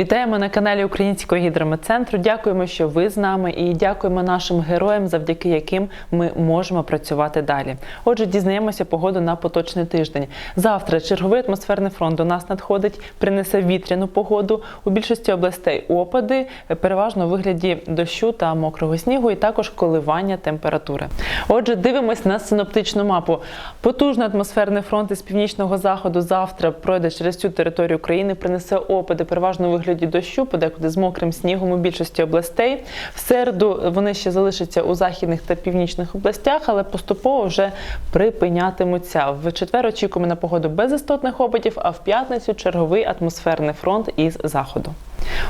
Вітаємо на каналі Українського гідрометцентру. Дякуємо, що ви з нами, і дякуємо нашим героям, завдяки яким ми можемо працювати далі. Отже, дізнаємося погоду на поточний тиждень. Завтра черговий атмосферний фронт до нас надходить, принесе вітряну погоду. У більшості областей опади, переважно у вигляді дощу та мокрого снігу, і також коливання температури. Отже, дивимось на синоптичну мапу. Потужний атмосферний фронт із північного заходу завтра пройде через цю територію України, принесе опади, переважно у вигляді дощу, подекуди з мокрим снігом у більшості областей. В середу вони ще залишаться у західних та північних областях, але поступово вже припинятимуться. В четвер очікуємо на погоду без істотних опадів, а в п'ятницю черговий атмосферний фронт із заходу.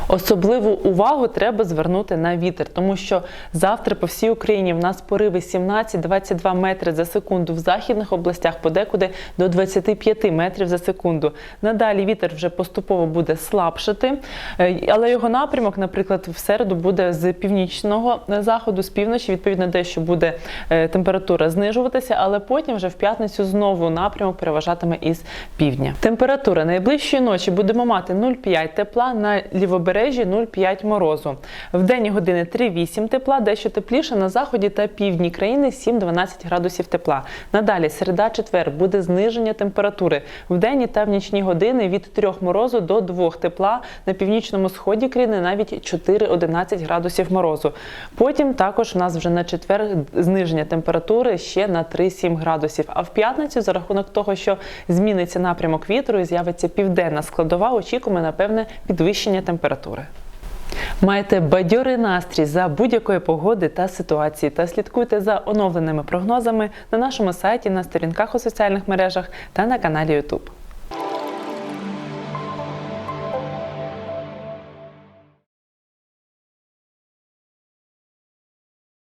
Особливу увагу треба звернути на вітер, тому що завтра по всій Україні в нас пориви 17-22 метри за секунду в західних областях, подекуди до 25 метрів за секунду. Надалі вітер вже поступово буде слабшати, е, але його напрямок, наприклад, в середу буде з північного заходу, з півночі. Відповідно, дещо буде е, температура знижуватися, але потім вже в п'ятницю знову напрямок переважатиме із півдня. Температура найближчої ночі будемо мати 0,5 тепла на лівобережжі 0,5 морозу. В денні години 3-8 тепла, дещо тепліше на заході та півдні країни 7-12 градусів тепла. Надалі середа четвер буде зниження температури. В денні та в нічні години від 3 морозу до 2 тепла на північному сході країни навіть 4-11 градусів морозу. Потім також у нас вже на четвер зниження температури ще на 3-7 градусів. А в п'ятницю, за рахунок того, що зміниться напрямок вітру і з'явиться південна складова, очікуємо на певне підвищення температури. Маєте бадьорий настрій за будь-якої погоди та ситуації та слідкуйте за оновленими прогнозами на нашому сайті, на сторінках у соціальних мережах та на каналі YouTube.